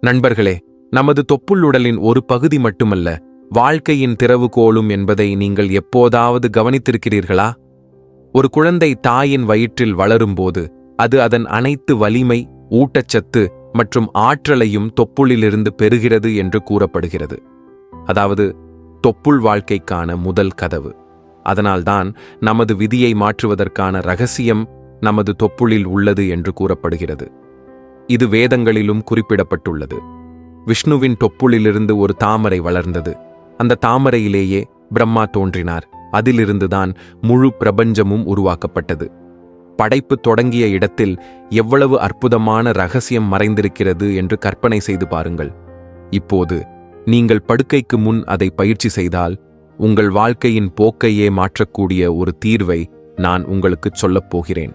நண்பர்களே நமது தொப்புள்ளுடலின் ஒரு பகுதி மட்டுமல்ல வாழ்க்கையின் திறவுகோலும் என்பதை நீங்கள் எப்போதாவது கவனித்திருக்கிறீர்களா? ஒரு குழந்தை தாயின் வயிற்றில் வளரும்போது அது அதன் அனைத்து வலிமை ஊட்டச்சத்து மற்றும் ஆற்றலையும் தொப்புளிலிருந்து பெறுகிறது என்று கூறப்படுகிறது. அதாவது தொப்புள் வாழ்க்கைக்கான முதல் கதவு. அதனால்தான் நமது விதியை மாற்றுவதற்கான ரகசியம் நமது தொப்புளில் உள்ளது என்று கூறப்படுகிறது. இது வேதங்களிலும் குறிப்பிடப்பட்டுள்ளது. விஷ்ணுவின் தொப்புளிலிருந்து ஒரு தாமரை வளர்ந்தது. அந்த தாமரையிலேயே பிரம்மா தோன்றினார். அதிலிருந்துதான் முழு பிரபஞ்சமும் உருவாக்கப்பட்டது. படைப்பு தொடங்கிய இடத்தில் எவ்வளவு அற்புதமான ரகசியம் மறைந்திருக்கிறது என்று கற்பனை செய்து பாருங்கள். இப்போது நீங்கள் படுக்கைக்கு முன் அதை பயிற்சி செய்தால் உங்கள் வாழ்க்கையின் போக்கையே மாற்றக்கூடிய ஒரு தீர்வை நான் உங்களுக்குச் சொல்லப் போகிறேன்.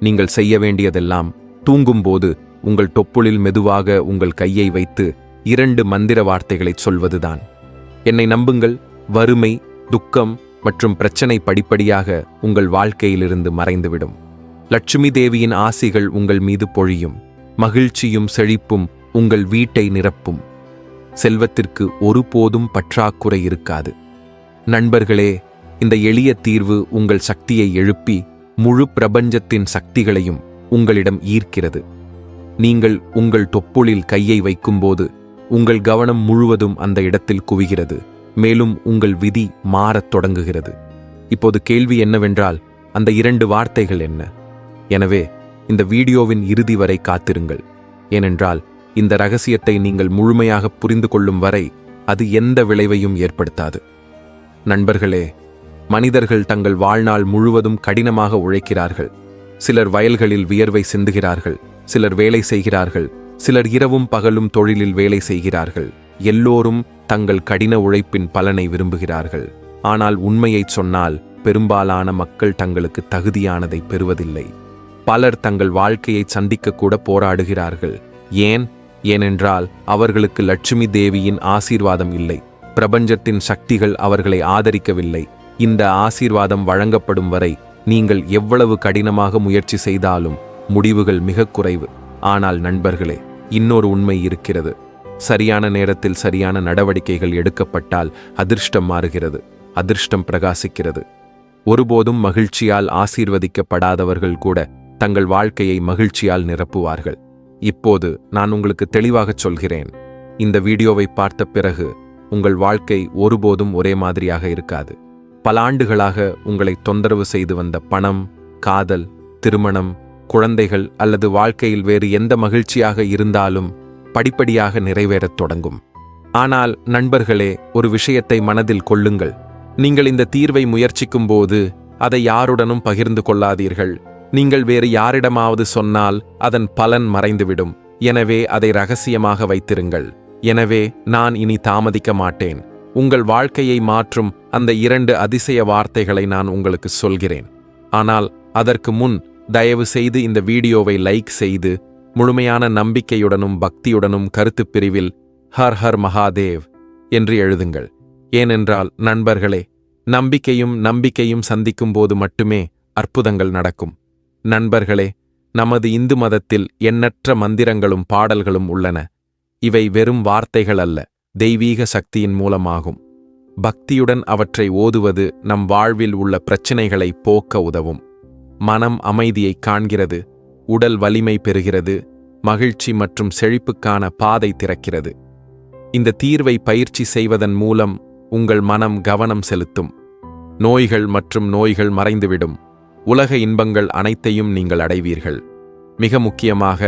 நீங்கள் செய்ய வேண்டியதெல்லாம் தூங்கும்போது உங்கள் தொப்புளில் மெதுவாக உங்கள் கையை வைத்து இரண்டு மந்திர வார்த்தைகளைச் சொல்வதுதான். என்னை நம்புங்கள் வறுமை துக்கம் மற்றும் பிரச்சனை படிப்படியாக உங்கள் வாழ்க்கையிலிருந்து மறைந்துவிடும். லட்சுமி தேவியின் ஆசிகள் உங்கள் மீது பொழியும் மகிழ்ச்சியும் செழிப்பும் உங்கள் வீட்டை நிரப்பும். செல்வத்திற்கு ஒருபோதும் பற்றாக்குறை இருக்காது. நண்பர்களே இந்த எளிய தீர்வு உங்கள் சக்தியை எழுப்பி முழு பிரபஞ்சத்தின் சக்திகளையும் உங்களிடம் ஈர்க்கிறது. நீங்கள் உங்கள் தொப்புளில் கையை வைக்கும்போது உங்கள் கவனம் முழுவதும் அந்த இடத்தில் குவிகிறது. மேலும் உங்கள் விதி மாறத் தொடங்குகிறது. இப்போது கேள்வி என்னவென்றால் அந்த இரண்டு வார்த்தைகள் என்ன? எனவே இந்த வீடியோவின் இறுதி வரை காத்திருங்கள். ஏனென்றால் இந்த ரகசியத்தை நீங்கள் முழுமையாக புரிந்து கொள்ளும் வரை அது எந்த விளைவையும் ஏற்படுத்தாது. நண்பர்களே மனிதர்கள் தங்கள் வாழ்நாள் முழுவதும் கடினமாக உழைக்கிறார்கள். சிலர் வயல்களில் வியர்வை சிந்துகிறார்கள். சிலர் வேலை செய்கிறார்கள். சிலர் இரவும் பகலும் தொழிலில் வேலை செய்கிறார்கள். எல்லோரும் தங்கள் கடின உழைப்பின் பலனை விரும்புகிறார்கள். ஆனால் உண்மையைச் சொன்னால் பெரும்பாலான மக்கள் தங்களுக்கு தகுதியானதை பெறுவதில்லை. பலர் தங்கள் வாழ்க்கையை சந்திக்கக்கூட போராடுகிறார்கள். ஏன்? ஏனென்றால் அவர்களுக்கு லட்சுமி தேவியின் ஆசீர்வாதம் இல்லை. பிரபஞ்சத்தின் சக்திகள் அவர்களை ஆதரிக்கவில்லை. இந்த ஆசீர்வாதம் வழங்கப்படும் வரை நீங்கள் எவ்வளவு கடினமாக முயற்சி செய்தாலும் முடிவுகள் மிக குறைவு. ஆனால் நண்பர்களே இன்னொரு உண்மை இருக்கிறது. சரியான நேரத்தில் சரியான நடவடிக்கைகள் எடுக்கப்பட்டால் அதிர்ஷ்டம் மாறுகிறது. அதிர்ஷ்டம் பிரகாசிக்கிறது. ஒருபோதும் மகிழ்ச்சியால் ஆசீர்வதிக்கப்படாதவர்கள் கூட தங்கள் வாழ்க்கையை மகிழ்ச்சியால் நிரப்புவார்கள். இப்போது நான் உங்களுக்கு தெளிவாகச் சொல்கிறேன். இந்த வீடியோவை பார்த்த பிறகு உங்கள் வாழ்க்கை ஒருபோதும் ஒரே மாதிரியாக இருக்காது. பல ஆண்டுகளாக உங்களை தொந்தரவு செய்து வந்த பணம் காதல் திருமணம் குழந்தைகள் அல்லது வாழ்க்கையில் வேறு எந்த மகிழ்ச்சியாக இருந்தாலும் படிப்படியாக நிறைவேறத் தொடங்கும். ஆனால் நண்பர்களே ஒரு விஷயத்தை மனதில் கொள்ளுங்கள். நீங்கள் இந்த தீர்வை முயற்சிக்கும்போது அதை யாருடனும் பகிர்ந்து கொள்ளாதீர்கள். நீங்கள் வேறு யாரிடமாவது சொன்னால் அதன் பலன் மறைந்துவிடும். எனவே அதை ரகசியமாக வைத்திருங்கள். எனவே நான் இனி தாமதிக்க மாட்டேன். உங்கள் வாழ்க்கையை மாற்றும் அந்த இரண்டு அதிசய வார்த்தைகளை நான் உங்களுக்கு சொல்கிறேன். ஆனால் அதற்கு முன் தயவு செய்து இந்த வீடியோவை லைக் செய்து முழுமையான நம்பிக்கையுடனும் பக்தியுடனும் கருத்துப் பிரிவில் ஹர் ஹர் மகாதேவ் என்று எழுதுங்கள். ஏனென்றால் நண்பர்களே நம்பிக்கையும் நம்பிக்கையும் சந்திக்கும் போது மட்டுமே அற்புதங்கள் நடக்கும். நண்பர்களே நமது இந்து மதத்தில் எண்ணற்ற மந்திரங்களும் பாடல்களும் உள்ளன. இவை வெறும் வார்த்தைகள் அல்ல தெய்வீக சக்தியின் மூலமாகும். பக்தியுடன் அவற்றை ஓதுவது நம் வாழ்வில் உள்ள பிரச்சினைகளை போக்க உதவும். மனம் அமைதியை காண்கிறது உடல் வலிமை பெறுகிறது மகிழ்ச்சி மற்றும் செழிப்புக்கான பாதை திறக்கிறது. இந்த தீர்வை பயிற்சி செய்வதன் மூலம் உங்கள் மனம் கவனம் செலுத்தும். நோய்கள் மற்றும் நோய்கள் மறைந்துவிடும். உலக இன்பங்கள் அனைத்தையும் நீங்கள் அடைவீர்கள். மிக முக்கியமாக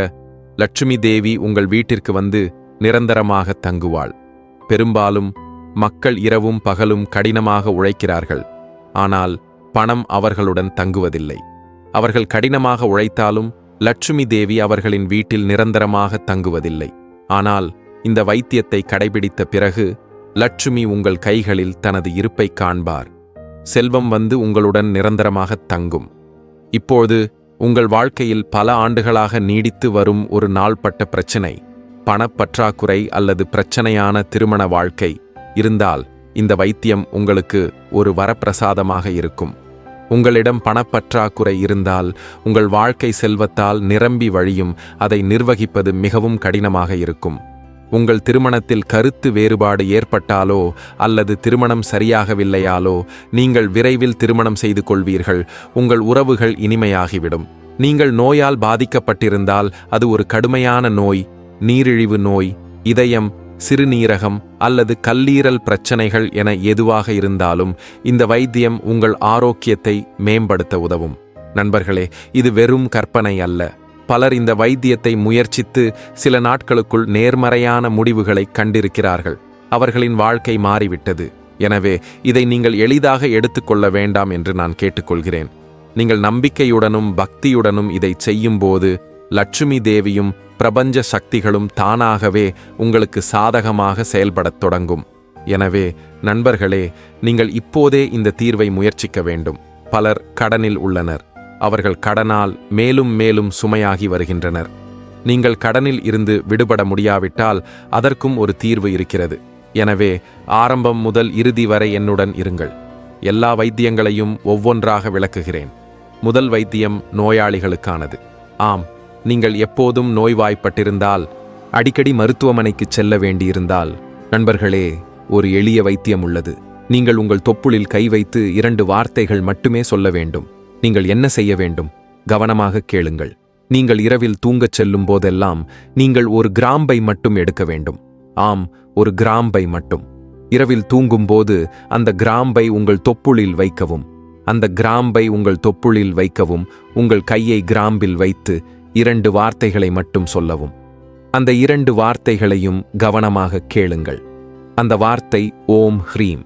லட்சுமி தேவி உங்கள் வீட்டிற்கு வந்து நிரந்தரமாக தங்குவாள். பெரும்பாலும் மக்கள் இரவும் பகலும் கடினமாக உழைக்கிறார்கள். ஆனால் பணம் அவர்களுடன் தங்குவதில்லை. அவர்கள் கடினமாக உழைத்தாலும் லட்சுமி தேவி அவர்களின் வீட்டில் நிரந்தரமாக தங்குவதில்லை. ஆனால் இந்த வைத்தியத்தை கடைபிடித்த பிறகு லட்சுமி உங்கள் கைகளில் தனது இருப்பை காண்பார். செல்வம் வந்து உங்களுடன் நிரந்தரமாக தங்கும். இப்போது உங்கள் வாழ்க்கையில் பல ஆண்டுகளாக நீடித்து வரும் ஒரு நாள்பட்ட பிரச்சினை பணப்பற்றாக்குறை அல்லது பிரச்சனையான திருமண வாழ்க்கை. இருந்தால் இந்த வைத்தியம் உங்களுக்கு ஒரு வரப்பிரசாதமாக இருக்கும். உங்களிடம் பணப்பற்றாக்குறை இருந்தால் உங்கள் வாழ்க்கை செல்வத்தால் நிரம்பி வழியும் அதை நிர்வகிப்பது மிகவும் கடினமாக இருக்கும். உங்கள் திருமணத்தில் கருத்து வேறுபாடு ஏற்பட்டாலோ அல்லது திருமணம் சரியாகவில்லையாலோ நீங்கள் விரைவில் திருமணம் செய்து கொள்வீர்கள் உங்கள் உறவுகள் இனிமையாகிவிடும். நீங்கள் நோயால் பாதிக்கப்பட்டிருந்தால் அது ஒரு கடுமையான நோய் நீரிழிவு நோய் இதயம் சிறுநீரகம் அல்லது கல்லீரல் பிரச்சனைகள் என எதுவாக இருந்தாலும் இந்த வைத்தியம் உங்கள் ஆரோக்கியத்தை மேம்படுத்த உதவும். நண்பர்களே இது வெறும் கற்பனை அல்ல. பலர் இந்த வைத்தியத்தை முயற்சித்து சில நாட்களுக்குள் நேர்மறையான முடிவுகளை கண்டிருக்கிறார்கள். அவர்களின் வாழ்க்கை மாறிவிட்டது. எனவே இதை நீங்கள் எளிதாக எடுத்துக்கொள்ள வேண்டாம் என்று நான் கேட்டுக்கொள்கிறேன். நீங்கள் நம்பிக்கையுடனும் பக்தியுடனும் இதை செய்யும்போது லட்சுமி தேவியும் பிரபஞ்ச சக்திகளும் தானாகவே உங்களுக்கு சாதகமாக செயல்படத் தொடங்கும். எனவே நண்பர்களே நீங்கள் இப்போதே இந்த தீர்வை முயற்சிக்க வேண்டும். பலர் கடனில் உள்ளனர். அவர்கள் கடனால் மேலும் மேலும் சுமையாகி வருகின்றனர். நீங்கள் கடனில் இருந்து விடுபட முடியாவிட்டால் அதற்கும் ஒரு தீர்வு இருக்கிறது. எனவே ஆரம்பம் முதல் இறுதி வரை என்னுடன் இருங்கள். எல்லா வைத்தியங்களையும் ஒவ்வொன்றாக விளக்குகிறேன். முதல் வைத்தியம் நோயாளிகளுக்கானது. ஆம் நீங்கள் எப்போதும் நோய்வாய்ப்பட்டிருந்தால் அடிக்கடி மருத்துவமனைக்கு செல்ல வேண்டியிருந்தால். நண்பர்களே ஒரு எளிய வைத்தியம் உள்ளது. நீங்கள் உங்கள் தொப்புளில் கை வைத்து இரண்டு வார்த்தைகள் மட்டுமே சொல்ல வேண்டும். நீங்கள் என்ன செய்ய வேண்டும்? கவனமாக கேளுங்கள். நீங்கள் இரவில் தூங்கச் செல்லும் போதெல்லாம் நீங்கள் ஒரு கிராம்பை மட்டும் எடுக்க வேண்டும். ஆம் ஒரு கிராம்பை மட்டும். இரவில் தூங்கும்போது அந்த கிராம்பை உங்கள் தொப்புளில் வைக்கவும். அந்த கிராம்பை உங்கள் தொப்புளில் வைக்கவும். உங்கள் கையை கிராம்பில் வைத்து இரண்டு வார்த்தைகளை மட்டும் சொல்லவும். அந்த இரண்டு வார்த்தைகளையும் கவனமாக கேளுங்கள். அந்த வார்த்தை ஓம் ஹ்ரீம்.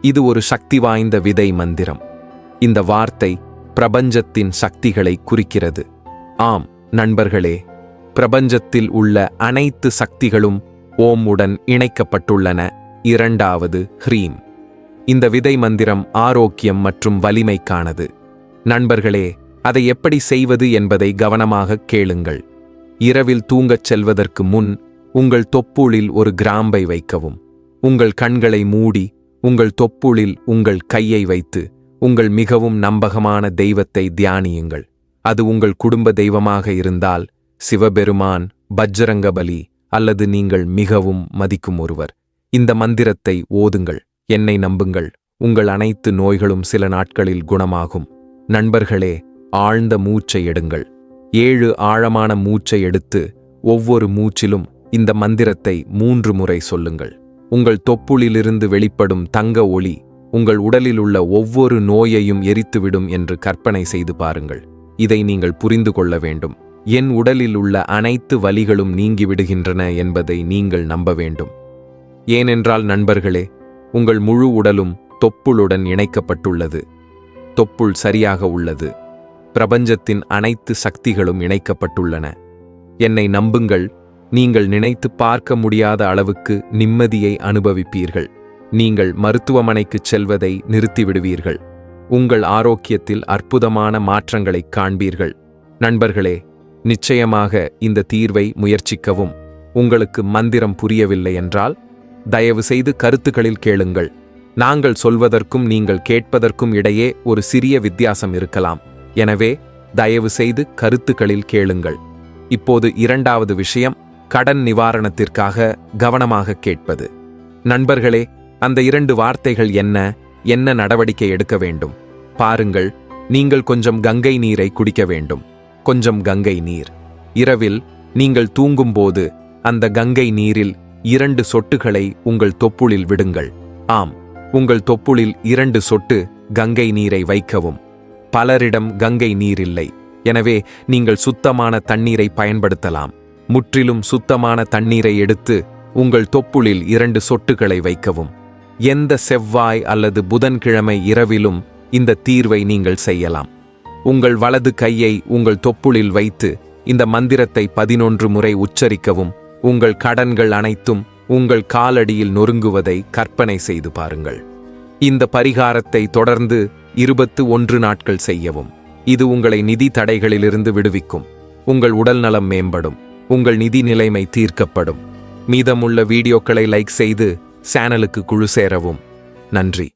இது ஒரு சக்தி வாய்ந்த விதை மந்திரம். இந்த வார்த்தை பிரபஞ்சத்தின் சக்திகளை குறிக்கிறது. ஆம் நண்பர்களே பிரபஞ்சத்தில் உள்ள அனைத்து சக்திகளும் ஓம் உடன் இணைக்கப்பட்டுள்ளன. இரண்டாவது ஹ்ரீம். இந்த விதை மந்திரம் ஆரோக்கியம் மற்றும் வலிமைக்கானது. நண்பர்களே அதை எப்படி செய்வது என்பதை கவனமாக கேளுங்கள். இரவில் தூங்கச் செல்வதற்கு முன் உங்கள் தொப்புளில் ஒரு கிராம்பை வைக்கவும். உங்கள் கண்களை மூடி உங்கள் தொப்புளில் உங்கள் கையை வைத்து உங்கள் மிகவும் நம்பகமான தெய்வத்தை தியானியுங்கள். அது உங்கள் குடும்ப தெய்வமாக இருந்தால் சிவபெருமான் பஜ்ரங்கபலி அல்லது நீங்கள் மிகவும் மதிக்கும் ஒருவர். இந்த மந்திரத்தை ஓதுங்கள். என்னை நம்புங்கள். உங்கள் அனைத்து நோய்களும் சில நாட்களில் குணமாகும். நண்பர்களே ஆழ்ந்த மூச்சை எடுங்கள். ஏழு ஆழமான மூச்சை எடுத்து ஒவ்வொரு மூச்சிலும் இந்த மந்திரத்தை மூன்று முறை சொல்லுங்கள். உங்கள் தொப்புளிலிருந்து வெளிப்படும் தங்க ஒளி உங்கள் உடலில் உள்ள ஒவ்வொரு நோயையும் எரித்துவிடும் என்று கற்பனை செய்து பாருங்கள். இதை நீங்கள் புரிந்து கொள்ள வேண்டும். என் உடலில் உள்ள அனைத்து வலிகளும் நீங்கிவிடுகின்றன என்பதை நீங்கள் நம்ப வேண்டும். ஏனென்றால் நண்பர்களே உங்கள் முழு உடலும் தொப்புளுடன் இணைக்கப்பட்டுள்ளது. தொப்புள் சரியாக உள்ளது. பிரபஞ்சத்தின் அனைத்து சக்திகளும் இணைக்கப்பட்டுள்ளன. என்னை நம்புங்கள் நீங்கள் நினைத்து பார்க்க முடியாத அளவுக்கு நிம்மதியை அனுபவிப்பீர்கள். நீங்கள் மருத்துவமனைக்குச் செல்வதை நிறுத்திவிடுவீர்கள். உங்கள் ஆரோக்கியத்தில் அற்புதமான மாற்றங்களைக் காண்பீர்கள். நண்பர்களே நிச்சயமாக இந்த தீர்வை முயற்சிக்கவும். உங்களுக்கு மந்திரம் புரியவில்லை என்றால் தயவு செய்து கருத்துக்களில் கேளுங்கள். நாங்கள் சொல்வதற்கும் நீங்கள் கேட்பதற்கும் இடையே ஒரு சிறிய வித்தியாசம் இருக்கலாம். எனவே தயவு செய்து கருத்துக்களில் கேளுங்கள். இப்போது இரண்டாவது விஷயம் கடன் நிவாரணத்திற்காக கவனமாக கேட்பது. நண்பர்களே அந்த இரண்டு வார்த்தைகள் என்ன என்ன நடவடிக்கை எடுக்க வேண்டும்? பாருங்கள் நீங்கள் கொஞ்சம் கங்கை நீரை குடிக்க வேண்டும். கொஞ்சம் கங்கை நீர். இரவில் நீங்கள் தூங்கும்போது அந்த கங்கை நீரில் இரண்டு சொட்டுகளை உங்கள் தொப்புளில் விடுங்கள். ஆம் உங்கள் தொப்புளில் இரண்டு சொட்டு கங்கை நீரை வைக்கவும். பலரிடம் கங்கை நீர் இல்லை எனவே நீங்கள் சுத்தமான தண்ணீரை பயன்படுத்தலாம். முற்றிலும் சுத்தமான தண்ணீரை எடுத்து உங்கள் தொப்புளில் இரண்டு சொட்டுகளை வைக்கவும். எந்த செவ்வாய் அல்லது புதன்கிழமை இரவிலும் இந்த தீர்வை நீங்கள் செய்யலாம். உங்கள் வலது கையை உங்கள் தொப்புளில் வைத்து இந்த மந்திரத்தை பதினொன்று முறை உச்சரிக்கவும். உங்கள் கடன்கள் அனைத்தும் உங்கள் காலடியில் நொறுங்குவதை கற்பனை செய்து பாருங்கள். இந்த பரிகாரத்தை தொடர்ந்து இருபத்து ஒன்று நாட்கள் செய்யவும். இது உங்களை நிதி தடைகளிலிருந்து விடுவிக்கும். உங்கள் உடல் நலம் மேம்படும். உங்கள் நிதி நிலைமை தீர்க்கப்படும். மீதமுள்ள வீடியோக்களை லைக் செய்து சேனலுக்கு குழு சேரவும். நன்றி.